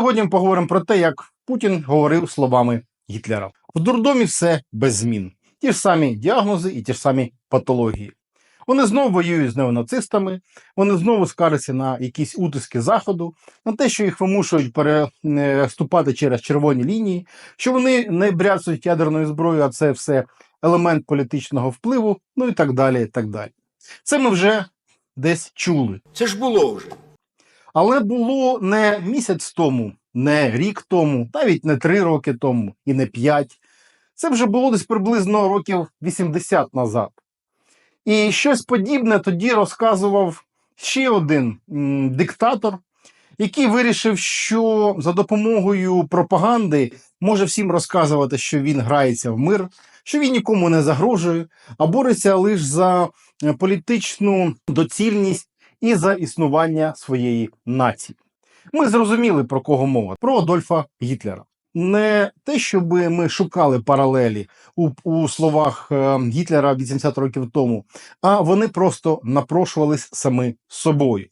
сьогодні ми поговоримо про те, як Путін говорив словами Гітлера. В дурдомі все без змін. Ті ж самі діагнози і ті ж самі патології. Вони знову воюють з неонацистами, вони знову скаржаться на якісь утиски заходу, на те, що їх вимушують переступати через червоні лінії, що вони не бряцають ядерною зброєю, а це все елемент політичного впливу, ну і так далі. і так далі. Це ми вже десь чули. Це ж було вже. Але було не місяць тому, не рік тому, навіть не три роки тому і не п'ять. Це вже було десь приблизно років 80 назад. І щось подібне тоді розказував ще один диктатор, який вирішив, що за допомогою пропаганди може всім розказувати, що він грається в мир, що він нікому не загрожує, а бореться лише за е, політичну доцільність і за існування своєї нації. Ми зрозуміли, про кого мова: про Адольфа Гітлера. Не те, щоб ми шукали паралелі у, у словах е, Гітлера 80 років тому, а вони просто напрошувались самі собою.